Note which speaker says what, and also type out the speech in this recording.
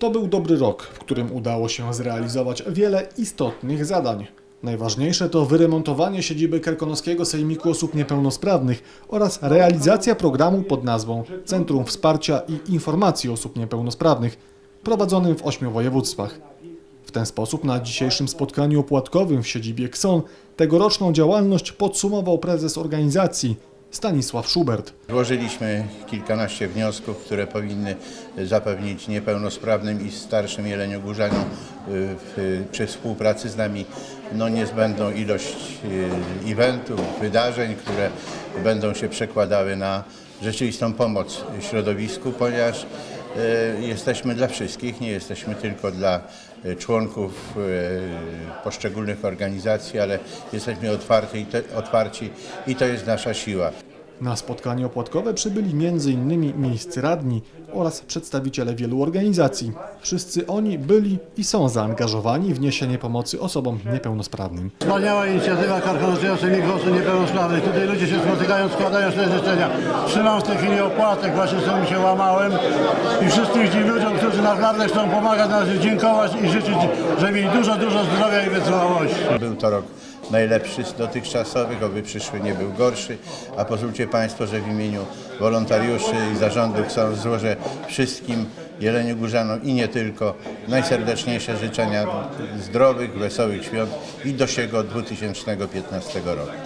Speaker 1: To był dobry rok, w którym udało się zrealizować wiele istotnych zadań. Najważniejsze to wyremontowanie siedziby Karkonoskiego Sejmiku Osób Niepełnosprawnych oraz realizacja programu pod nazwą Centrum Wsparcia i Informacji Osób Niepełnosprawnych, prowadzonym w ośmiu województwach. W ten sposób na dzisiejszym spotkaniu opłatkowym w siedzibie KSON tegoroczną działalność podsumował prezes organizacji Stanisław Schubert.
Speaker 2: Złożyliśmy kilkanaście wniosków, które powinny zapewnić niepełnosprawnym i starszym jeleniogórzaniom y, przy współpracy z nami no, niezbędną ilość y, eventów, wydarzeń, które będą się przekładały na rzeczywistą pomoc środowisku, ponieważ jesteśmy dla wszystkich, nie jesteśmy tylko dla y, członków y, poszczególnych organizacji, ale jesteśmy otwarci i, te, otwarci i to jest nasza siła.
Speaker 1: Na spotkanie opłatkowe przybyli m.in. miejscy radni oraz przedstawiciele wielu organizacji. Wszyscy oni byli i są zaangażowani w niesienie pomocy osobom niepełnosprawnym.
Speaker 3: Wspaniała inicjatywa Sejmiku Osób Niepełnosprawnych. Tutaj ludzie się spotykają, składają swoje życzenia. Trzymam w tej chwili opłatek, właśnie sobie się łamałem. I wszystkim tym ludziom, którzy naprawdę chcą pomagać, należy dziękować i życzyć, żeby mieli dużo, dużo zdrowia i wytrwałości.
Speaker 2: Był to rok najlepszy z dotychczasowych, oby przyszły nie był gorszy, a pozwólcie Państwo, że w imieniu wolontariuszy i zarządu KSON złożę wszystkim Jeleniogórzanom i nie tylko najserdeczniejsze życzenia zdrowych, wesołych świąt i do siego 2015 roku.